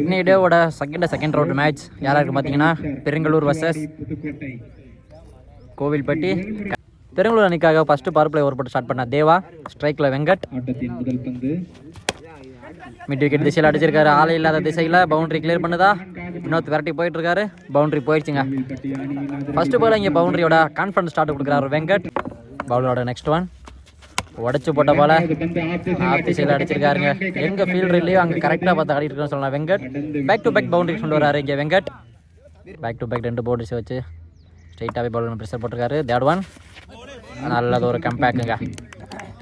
இன்னைக்கு டேவோட second second round match யாராருக்கு பார்த்தீங்கன்னா பெருங்கலூர் வர்சஸ் கோவில்பட்டி. பெருங்கலூர் அணிக்காக ஃபர்ஸ்ட் பவர் பிளே ஓவர் போட்டு ஸ்டார்ட் பண்ண தேவா. ஸ்ட்ரைக்கில் வெங்கட். மிட் விக்கெட் திசையில் அடிச்சிருக்காரு. ஆலை இல்லாத திசையில் பவுண்டரி கிளியர் பண்ணுதா? இன்னொருத்த விரட்டி போயிட்டு இருக்காரு பவுண்டரி போயிடுச்சுங்க ஃபர்ஸ்ட் பால் இங்கே பவுண்டரியோட கான்ஃபிடன்ஸ் ஸ்டார்ட் கொடுக்குறாரு வெங்கட். பவுலரோட நெக்ஸ்ட் ஒன் உடச்சு போட்ட போல. பந்து ஆஃப் அடிச்சிருக்காருங்க. எங்க ஃபீல்டர் இல்லையோ அங்கே கரெக்டாக பார்த்து ஆடிட்டு இருக்கோம்னு சொல்லலாம். Venkat back to back boundary கொண்டு வராரு இங்கே வெங்கட். பேக் டு பேக் ரெண்டு பவுண்டரிஸ் வச்சு ஸ்ட்ரைட்டாகவே பவுலர் ப்ரெஷர் போட்டிருக்காரு. தேட் ஒன் நல்லது ஒரு கம்பேக்குங்க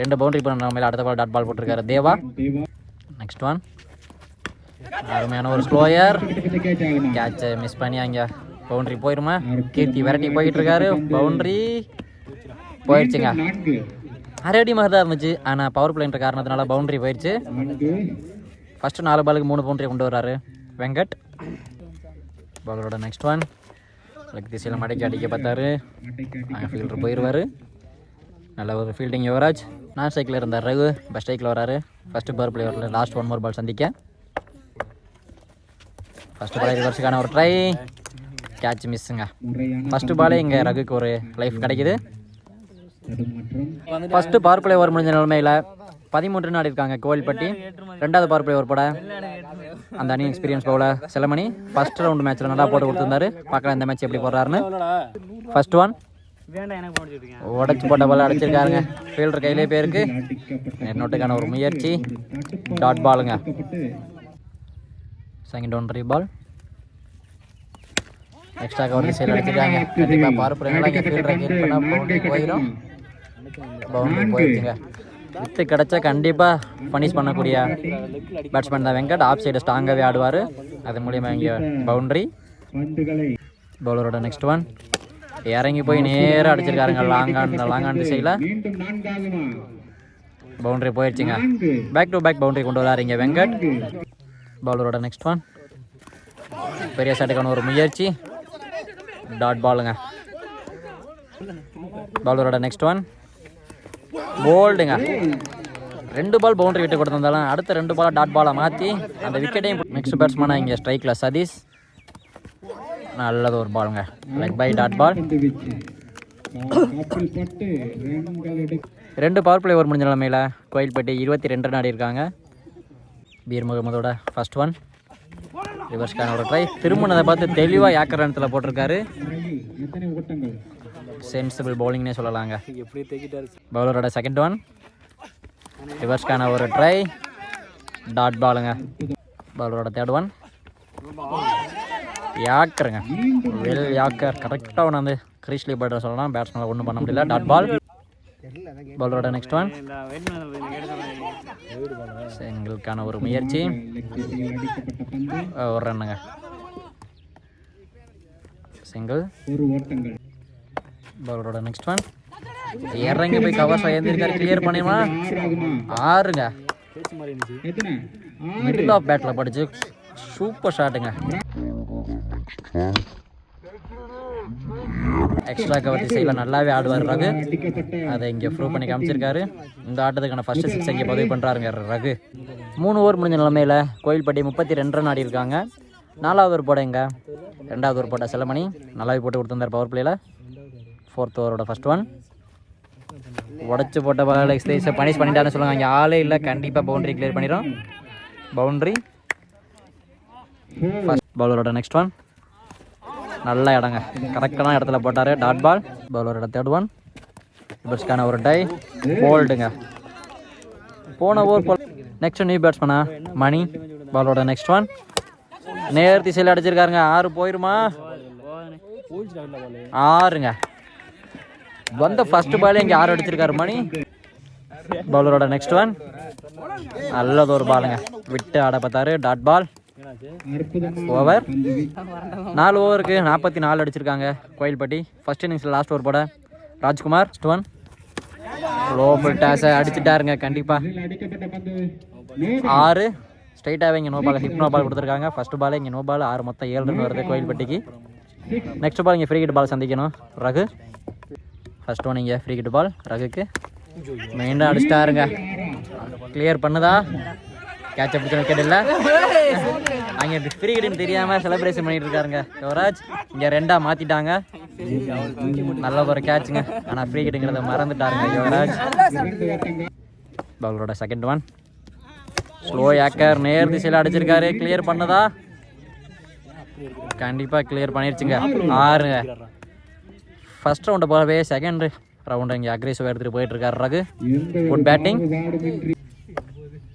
ரெண்டு பவுண்டரி பண்ண மேலே அடுத்த பால் டாட் பால் போட்டிருக்காரு. தேவா நெக்ஸ்ட் ஒன் அருமையான ஒரு ஸ்லோயர் கேட்சை மிஸ் பண்ணி அங்கே பவுண்டரி போயிருமா? கீர்த்தி விரட்டி போயிட்டு இருக்காரு. பவுண்டரி போயிடுச்சுங்க. நான்கு மாதிரி தான் இருந்துச்சு. ஆனால் பவர் பிளேன்ற காரணத்தினால பவுண்டரி போயிடுச்சு. ஃபஸ்ட்டு நாலு பாலுக்கு மூணு பவுண்டரி கொண்டு வர்றாரு. வெங்கட். பாலரோட நெக்ஸ்ட் ஒன் லெக் திசையில் மடக்கி அடிக்க பார்த்தாரு. ஃபீல்டர் போயிடுவார் நல்ல ஒரு ஃபீல்டிங் யுவராஜ். நான் ஸ்ட்ரைக்கில் இருந்தார் ரகு. பஸ் ஸ்ட்ரைக்கில் வராரு. ஃபஸ்ட்டு பவர் பிளே வரல லாஸ்ட் ஒன் மோர் பால் சந்திக்க. ஃபஸ்ட்டு பால் ரிவர்ஸுக்கான ஒரு ட்ரை கேட்ச் மிஸ்ஸுங்க ஃபஸ்ட்டு பாலே இங்கே ரகுக்கு ஒரு லைஃப் கிடைக்குது. First first power play over முடிஞ்ச நிலைமையில் பதிமூன்று நாடு இருக்காங்க கோவில்பட்டி. ரெண்டாவது பவர் பிளே ஓவர் போட அந்த அணி எக்ஸ்பீரியன்ஸ் போல. செலமணி ஃபர்ஸ்ட் ரவுண்ட் மேட்ச்சில் நல்லா போட்டு கொடுத்துருந்தாரு. பார்க்கலாம் இந்த மேட்ச் எப்படி போடுறாருன்னு. ஃபர்ஸ்ட் ஒன் உடச்சு போட்ட பால் அடிச்சிருக்காருங்க. ஃபீல்டர் கையிலே போயிருக்கு. அடிக்கப்பட்ட நோட்டுக்கான ஒரு முயற்சி. டாட் பாலுங்க செகண்ட் செகண்ட் ரீ பால் எக்ஸ்ட்ரா கவர் சைடு அடிச்சிருக்காங்க. கண்டிப்பாக பார்ப்பு ஃபீல்டரை கேட் பண்ணால் போயிடும் பவுண்டரி போயிடுச்சுங்க வித்து கிடச்சா கண்டிப்பாக பனிஷ் பண்ணக்கூடிய பேட்ஸ்மேன் தான் வெங்கட். ஆஃப் சைடு ஸ்ட்ராங்காகவே ஆடுவார். அது மூலியமாக இங்கே பவுண்டரி பவுலரோட நெக்ஸ்ட் ஒன் இறங்கி போய் நேராக அடிச்சிருக்காருங்க. லாங் ஆன் லாங் ஆன் திசையில். பவுண்டரி போயிடுச்சுங்க பேக் டு பேக் பவுண்டரி கொண்டு வராரு இங்கே வெங்கட் பவுலரோட நெக்ஸ்ட் ஒன் பெரிய ஷாட்டுக்கான ஒரு முயற்சி. டாட் பாலுங்க பவுலரோட நெக்ஸ்ட் ஒன் போல்டுங்க ரெண்டு பால் பவுண்டரி விட்டு கொடுத்திருந்தாலும் அடுத்த ரெண்டு பால் டாட் பாலை மாற்றி அந்த விக்கெட்டையும் நெக்ஸ்ட் பேட்ஸ்மேனாக இங்கே ஸ்ட்ரைக்கில் சதீஷ். நல்லது ஒரு பாலுங்க லெக் பை டாட் பால் ரெண்டு பவர் பிளே ஓவர் முடிஞ்ச நிலமையில் கோயில்பட்டி இருபத்தி ரெண்டு நாடி இருக்காங்க. பீர் முகமதோட ஃபர்ஸ்ட் ஒன் ரிவர்ஸ்க்கான ஒரு ட்ரை திருமணத்தை பார்த்து தெளிவாக ஏக்கர் ரனத்தில் போட்டிருக்காரு. சென்சிபிள் பவுலிங்னே சொல்லலாங்க. பவுலரோட செகண்ட் ஒன் ரிவர்ஸ்க்கான ஒரு ட்ரை டாட் பாலுங்க பவுலரோட தேர்ட் ஒன் யாக்கருங்க வெல் யாக்கர் கரெக்டாக ஒன்று வந்து கிரீஸ்லி பட்ற சொல்லலாம். பேட்ஸ்மேனில் ஒன்றும் பண்ண முடியல. டாட் பால் பவுலரோட நெக்ஸ்ட் ஒன் எங்களுக்கான ஒரு முயற்சி. ஒரு ரன்னுங்க சிங்கிள் பவுலரோட நெக்ஸ்ட் ஒன் இறங்கி போய் கவர் எழுந்திருக்காரு கிளியர் பண்ணிடுமா? ஆறுங்க. மிடில் ஆஃப் பேட்டில் படிச்சு சூப்பர் ஷாட்டுங்க எக்ஸ்ட்ரா கவர் திசையில் நல்லாவே ஆடுவார் ரகு. அதை இங்கே ப்ரூவ் பண்ணி காமிச்சிருக்காரு. இந்த ஆட்டத்துக்கான ஃபர்ஸ்ட் சிக்ஸ் இங்கே பதிவு பண்ணுறாருங்க ரகு. மூணு ஓவர் முடிஞ்ச நிலமையில் கோயில்பட்டி முப்பத்தி ரெண்டு ரன் ஆடி இருக்காங்க. நாலாவது ஒரு போட இங்கே ரெண்டாவது ஒரு போட செலமணி. நல்லாவே போட்டு கொடுத்துருந்தார் பவர் பிளேயில் ஃபோர்த் ஓவரோட ஃபர்ஸ்ட் ஒன் உடச்சி போட்ட பால் எக்ஸ்பைஸை பனிஷ் பண்ணிட்டாருன்னு சொல்லுவாங்க. இங்கே ஆளே இல்லை. கண்டிப்பாக பவுண்டரி கிளியர் பண்ணிடும் பவுண்ட்ரி ஃபஸ்ட் பவுலரோட நெக்ஸ்ட் ஒன் நல்ல இடங்க. கரெக்டான இடத்துல போட்டார். டாட் பால் பவுலரோட தேர்ட் ஒன் பஸ்க்கான ஒரு டை போல்டுங்க போன ஓவர் போல் நெக்ஸ்ட் நியூ பேட்ஸ்மேனா மணி பாலோட நெக்ஸ்ட் ஒன் நேர் திசையில் அடிச்சிருக்காருங்க. ஆறு போயிருமா? ஆறுங்க. வந்த ஃபர்ஸ்ட் பாலே இங்கே ஆறு அடிச்சிருக்காரு மணி? பவுலரோட நெக்ஸ்ட் ஒன் நல்லது ஒரு பாலுங்க விட்டு ஆட பார்த்தாரு டாட் பால் ஓவர் நாலு ஓவருக்கு நாற்பத்தி நாலு அடிச்சிருக்காங்க கோயில்பட்டி. ஃபர்ஸ்ட் இன்னிங்ஸில் லாஸ்ட் ஓவர் போட. ராஜ்குமார் நெக்ஸ்ட் ஒன் லோ டேஸை அடிச்சிட்டாருங்க கண்டிப்பாக ஆறு. ஸ்ட்ரைட்டாகவே இங்கே no ball hip no ball கொடுத்துருக்காங்க. ஃபர்ஸ்ட் பால் இங்கே நோ பால் ஆறு மொத்தம் ஏழு ரன் வருது கோயில்பட்டிக்கு. நெக்ஸ்ட் பால் இங்கே ஃப்ரீ கிட் பால் சந்திக்கணும். ரகு. ஃபஸ்ட் ஒன் இங்கே ஃப்ரீ கிட் பால் ரகுக்கு மெயினாக அடிச்சிட்டாருங்க கிளியர் பண்ணுதா? கேட்ச் பிடிச்ச விக்கெட் இல்லை. அங்கே ஃப்ரீ கிட்னு தெரியாமல் செலிப்ரேஷன் பண்ணிட்டு இருக்காருங்க. யுவராஜ் இங்கே ரெண்டாக மாற்றிட்டாங்க நல்ல ஒரு கேட்சுங்க ஆனால் ஃப்ரீ கிட்டுங்கிறத மறந்துட்டாருங்க யுவராஜ். இரண்டு செகண்ட் ஒன் ஸ்லோ ஏக்கர் நேர் திசையில் அடிச்சிருக்காரு. கிளியர் பண்ணதா? கண்டிப்பாக கிளியர் பண்ணிருச்சுங்க. ஆறுங்க. ஃபர்ஸ்ட் ரவுண்டை போகவே செகண்ட் ரவுண்டு இங்கே அக்ரேசிவாக எடுத்துகிட்டு போயிட்டுருக்காரு ரகு. குட் பேட்டிங்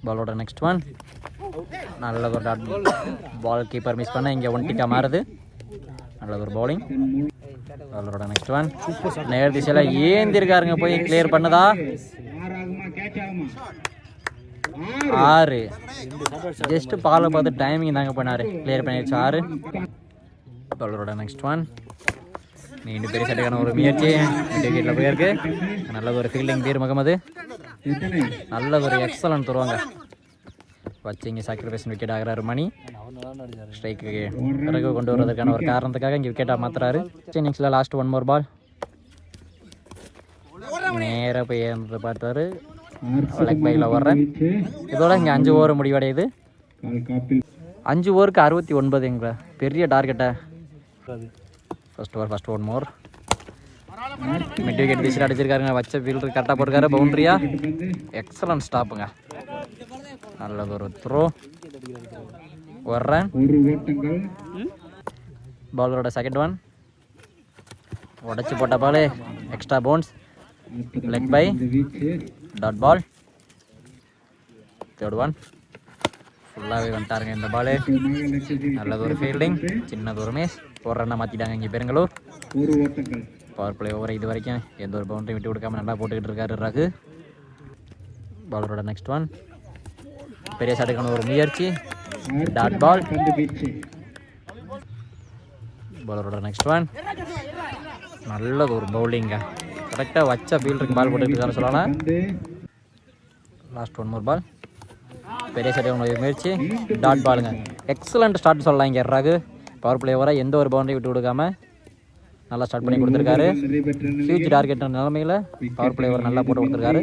பாலோட நெக்ஸ்ட் ஒன் நல்ல ஒரு டாட் பால் கீப்பர் மிஸ் பண்ண இங்கே ஒன் டிக்காக மாறுது. நல்ல ஒரு பவுலிங் பாலோட நெக்ஸ்ட் ஒன் நேர் திசையில் ஏந்திருக்காருங்க போய் கிளியர் பண்ணதா? ஆறு. ஜஸ்ட் பாலை பார்த்து டைமிங் தாங்க பண்ணார். கிளியர் பண்ணிடுச்சு ஆறு. பாலோட நெக்ஸ்ட் ஒன் நீண்டு பெரிய சட்டைக்கான ஒரு முயற்சி விக்கெட்டில் போயிருக்கு. நல்ல ஒரு ஃபீல்டிங் பீர் முகமது நல்ல ஒரு எக்ஸலன்ட் தருவாங்க. வச்சு இங்கே சாக்ரிஃபைஸ் விக்கெட் ஆகிறாரு மணி. ஸ்ட்ரைக்கு பிறகு கொண்டு வர்றதுக்கான ஒரு காரணத்துக்காக இங்கே விக்கெட்டாக மாத்துறாரு. இன்னிங்ஸில் லாஸ்ட் ஒன் மோர் பால் நேராக போய் ஏறதை பார்த்தாரு. லெக் பைல வர்றேன். இதோட இங்கே அஞ்சு ஓவர் முடிவடையுது. அஞ்சு ஓவருக்கு அறுபத்தி ஒன்பது பெரிய டார்கெட்டை first over first one more mid wicket வீசில் அடிச்சிருக்காருங்க. வச்ச ஃபீல்டர் கரெக்டாக போட்டுருக்காரு. பவுண்ட்ரியா எக்ஸலன்ட் ஸ்டாப்புங்க நல்லது ஒரு த்ரோ வர்றேன். பாலரோட செகண்ட் ஒன் உடச்சி போட்ட ball extra bounce leg bye dot ball third one ஃபுல்லாகவே வந்துட்டாருங்க இந்த பாலு நல்லது ஒரு ஃபீல்டிங் சின்னது ஒரு மிஸ் ஒரு ரன்னை மாற்றிட்டாங்க இங்கே பெருங்களூர் பவர் பிளே ஓவர் இது வரைக்கும் எந்த ஒரு பவுண்டரி விட்டு கொடுக்காம நல்லா போட்டுக்கிட்டு இருக்காரு ரகு. பாலரோட நெக்ஸ்ட் ஒன் பெரிய சட்டுக்கான ஒரு முயற்சி. டாட் பால் பாலரோட நெக்ஸ்ட் ஒன் நல்லது ஒரு பவுலிங்க கரெக்டாக வச்ச ஃபீல்டருக்கு பால் போட்டுட்டு இருக்காரு சொல்லலாம். லாஸ்ட் ஒன் மோர் பால் பெரிய ஒரு முயற்சி. டாட் பாலுங்க எக்ஸலண்ட் ஸ்டார்ட் சொல்லலாம் இங்கே ரகு. பவர் பிளே வர எந்த ஒரு பவுண்டரி விட்டு கொடுக்காம நல்லா ஸ்டார்ட் பண்ணி கொடுத்துருக்காரு. ஹியூஜ் டார்கெட் நிலமையில் பவர் பிளே ஓவர் நல்லா போட்டு கொடுத்துருக்காரு.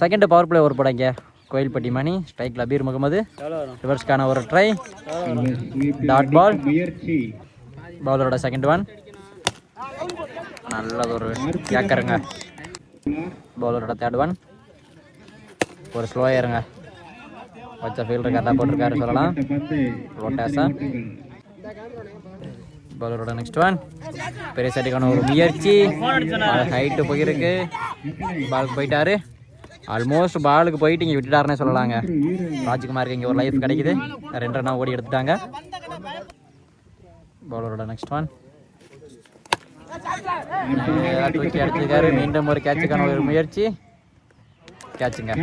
செகண்ட் பவர் பிளே ஓவர் போடாங்க. கோயில்பட்டி மணி ஸ்ட்ரைக்கில் அபீர் முகமது. ரிவர்ஸ்க்கான ஒரு ட்ரை டாட் பால் பவுலரோட செகண்ட் ஒன் நல்லது ஒரு கேக்கருங்க பவுலரோட தேர்ட் ஒன் ஒரு ஸ்லோ ஏறுங்க. வச்ச ஃபீல்டர் கரெக்டாக போட்டிருக்காரு சொல்லலாம். பந்து ரோட்டாஸா நெக்ஸ்ட் ஒன் பெரிய சட்டிக்கான ஒரு முயற்சி. ஹைட்டு போயிருக்கு. பாலுக்கு போயிட்டாரு. ஆல்மோஸ்ட் பாலுக்கு போயிட்டு இங்கே விட்டுட்டாருன்னே சொல்லலாங்க. ராஜ்குமாருக்கு இங்கே ஒரு லைஃப் கிடைக்குது. ரெண்டு ரன்னா ஓடி எடுத்துட்டாங்க. பாலரோட நெக்ஸ்ட் ஒன் தூக்கி அடிச்சிருக்காரு. மீண்டும் ஒரு கேட்சுக்கான ஒரு முயற்சி. கேட்சுங்க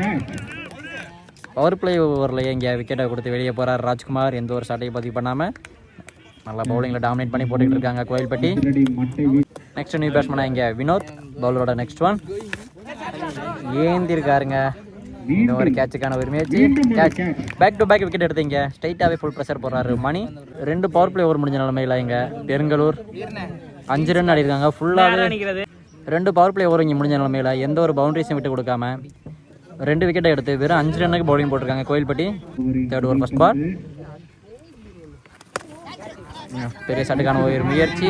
பவர் பிளே ஓவரில் இங்கே விக்கெட்டை கொடுத்து வெளியே போகிறார் ராஜ்குமார். எந்த ஒரு சட்டையும் பதிவு பண்ணாமல் நல்லா பவுலிங்கில் டாமினேட் பண்ணி போட்டுக்கிட்டு இருக்காங்க கோயில்பட்டி. நெக்ஸ்ட் நியூ பேட்ஸ்மேனா இங்கே வினோத். பவுலரோட நெக்ஸ்ட் ஒன் ஏந்திருக்காருங்க. இந்த ஒரு கேட்சுக்கான ஒரு முயற்சி. Catch back to back wicket எடுத்தீங்க ஸ்ட்ரைட்டாகவே ஃபுல் ப்ரெஷர் போடுறாரு மணி. ரெண்டு பவர் பிளே ஓவர் முடிஞ்ச நிலமையில இங்கே பெருங்கலூர். அஞ்சு ரன் ஆடிருக்காங்க ஃபுல்லாகவே ரெண்டு பவர் பிளே ஓவர் இங்கே முடிஞ்ச நிலமையில எந்த ஒரு பவுண்டரிஸும் விட்டு கொடுக்காம ரெண்டு விக்கெட்டை எடுத்து வெறும் அஞ்சு ரன்னுக்கு பவுலிங் போட்டிருக்காங்க. Kovilpatti third over first ball பெரிய சட்டுக்கான ஒரு முயற்சி.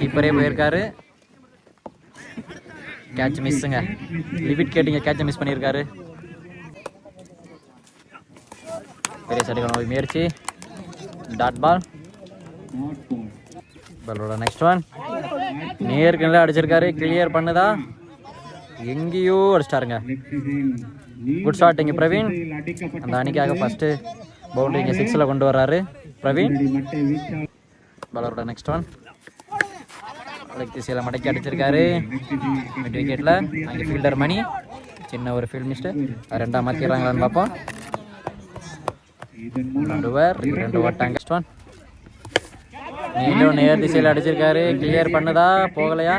கீப்பரே போயிருக்காரு. கேட்ச் மிஸ்ஸுங்க லிமிட் கேட்டிங்க கேட்சை மிஸ் பண்ணியிருக்காரு. பெரிய சட்டுக்கான ஒரு முயற்சி. டாட் பால் பாலோட நெக்ஸ்ட் ஒன் நேர்கனில் அடிச்சிருக்காரு. கிளியர் பண்ணுதா? எங்கேயோ அடிச்சிட்டாருங்க. குட் ஷாட் இங்கே பிரவீன். அந்த அணிக்காக ஃபஸ்ட்டு பவுண்டரி இங்கே சிக்ஸில் கொண்டு வர்றாரு. பிரவீன். பலரோட பாலரோட நெக்ஸ்ட் ஒன் லெக் திசையில் மடக்கி அடிச்சிருக்காரு. மிட் விக்கெட்டில் அங்கே ஃபீல்டர் மணி. சின்ன ஒரு ஃபீல்ட் மிஸ்ட்டு ரெண்டாம் மாற்றிடுறாங்களான்னு பார்ப்போம். இதன் மூலம் ரெண்டு ஓட்டாங்க. நெக்ஸ்ட் ஒன் மீண்டும் நேர் திசையில் அடிச்சிருக்காரு. கிளியர் பண்ணுதா? போகலையா?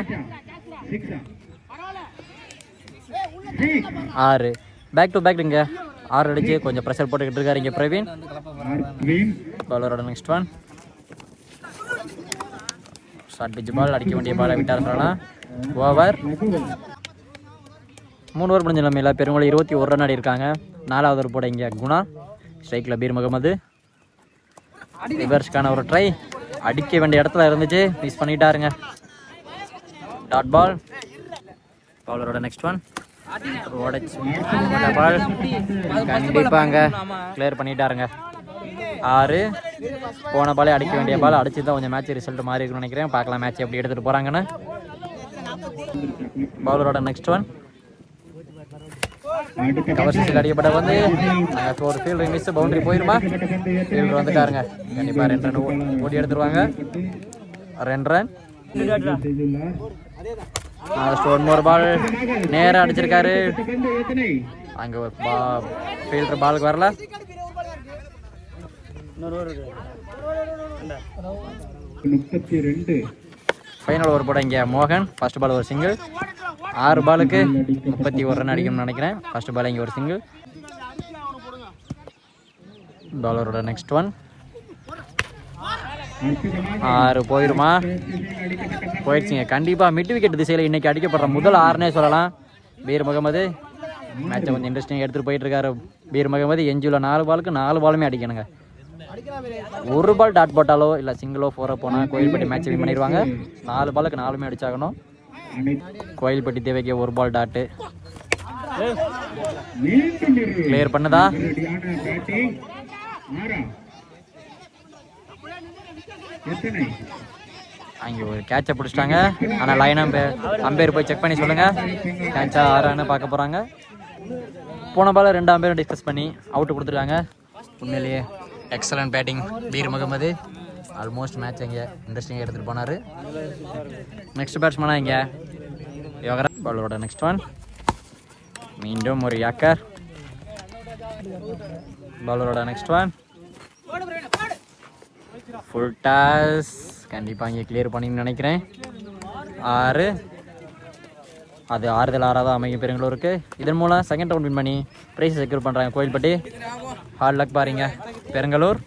ஆறு. பேக் டு பேக் இங்கே ஆறு அடிச்சு கொஞ்சம் ப்ரெஷர் போட்டுக்கிட்டு இருக்காரு இங்கே Praveen. பாலரோட next one short pitch ball அடிக்க வேண்டிய பாலை விட்டார் சொல்லலாம் ஓவர் மூணு ஓவர் முடிஞ்ச நிலைமையில் பெருங்கோள் இருபத்தி ஒரு ரன் ஆடி இருக்காங்க நாலாவது ஒரு போட இங்கே குணா. ஸ்ட்ரைக்கில் பீர் முகமது. ரிவர்ஸ்க்கான ஒரு ட்ரை அடிக்க வேண்டிய இடத்துல இருந்துச்சு. மிஸ் பண்ணிட்டாருங்க. டாட் பால் பவுலரோட நெக்ஸ்ட் ஒன் உடச்சு. பால் கண்டிப்பாங்க. கிளியர் பண்ணிட்டாருங்க. ஆறு. போன பாலே அடிக்க வேண்டிய பால் அடிச்சு தான் கொஞ்சம் மேட்ச் ரிசல்ட் மாறி இருக்குன்னு நினைக்கிறேன். பார்க்கலாம் மேட்ச் எப்படி எடுத்துகிட்டு போகிறாங்கன்னு பவுலரோட நெக்ஸ்ட் ஒன் அடுத்த கவர் அடிக்கப்பட்ட வந்து ஒரு ஃபீல்டு மிஸ் பவுண்டரி போயிருமா? ஃபீல்டர் வந்துட்டாருங்க. கண்டிப்பாக ரெண்டு ரன் ஓ- ஓடி எடுத்துருவாங்க. ரெண்டு ரன் செய்துள்ளார் லாஸ்ட் ஒன் பால் நேராக அடிச்சிருக்காரு. அங்க அங்கே ஒரு பா ஃபீல்டர் பாலுக்கு வரல. முப்பத்தி ரெண்டு ஃபைனல் ஒரு போட இங்கே மோகன். ஃபர்ஸ்ட் பால் ஒரு சிங்கிள் ஆறு பாலுக்கு முப்பத்தி ஒரு ரன் அடிக்கணும்னு நினைக்கிறேன். ஃபர்ஸ்ட் பால் இங்கே ஒரு சிங்கிள் பாலரோட நெக்ஸ்ட் ஒன் ஆறு போயிருமா? போயிடுச்சுங்க. கண்டிப்பாக மிட் விக்கெட் திசையில் இன்னைக்கு அடிக்கப்படுற முதல் ஆறுனே சொல்லலாம். பீர் முகமது மேட்சை கொஞ்சம் இன்ட்ரெஸ்டிங் எடுத்துகிட்டு போயிட்டு இருக்காரு பீர் முகமது எஞ்சியில் நாலு பாலுக்கு நாலு பாலுமே அடிக்கணுங்க. ஒரு பால் டாட் போட்டாலோ இல்லை சிங்கிளோ ஃபோரோ போனால் கோயில்பட்டி மேட்ச் வின் பண்ணிடுவாங்க நாலு பாலுக்கு நாலுமே அடிச்சாகணும். கோயில்பட்டி தேவைக்கு ஒரு பால் டாட்டு கிளியர் பண்ணுதா? எத்தனை? அங்கே ஒரு கேட்சை பிடிச்சிட்டாங்க. ஆனால் லைன் அம்பேர் அம்பேர் போய் செக் பண்ணி சொல்லுங்கள் கேட்சா ஆறான்னு பார்க்க போகிறாங்க போன பால ரெண்டு அம்பேரும் டிஸ்கஸ் பண்ணி அவுட்டு கொடுத்துருக்காங்க உண்மையிலேயே excellent batting Veer Mohammed almost match இங்கே இன்ட்ரெஸ்டிங்காக எடுத்துகிட்டு போனார். நெக்ஸ்ட் பேட்ஸ்மேனாக இங்கே. யோகரா பாலோட நெக்ஸ்ட் ஒன் மீண்டும் ஒரு யாக்கர். பாலரோட நெக்ஸ்ட் ஒன் ஃபுல் டாஸ் கண்டிப்பாக இங்கே கிளியர் பண்ணின்னு நினைக்கிறேன். ஆறு. அது ஆறுதல் ஆறாவது அமையும் பெருங்களூருக்கு. இதன் மூலம் செகண்ட் ரவுண்ட் வின் பண்ணி ப்ரைஸ் செக்யூர் பண்ணுறாங்க கோயில்பட்டி. ஹார்ட் லக் பாருங்க பெருங்களூர்.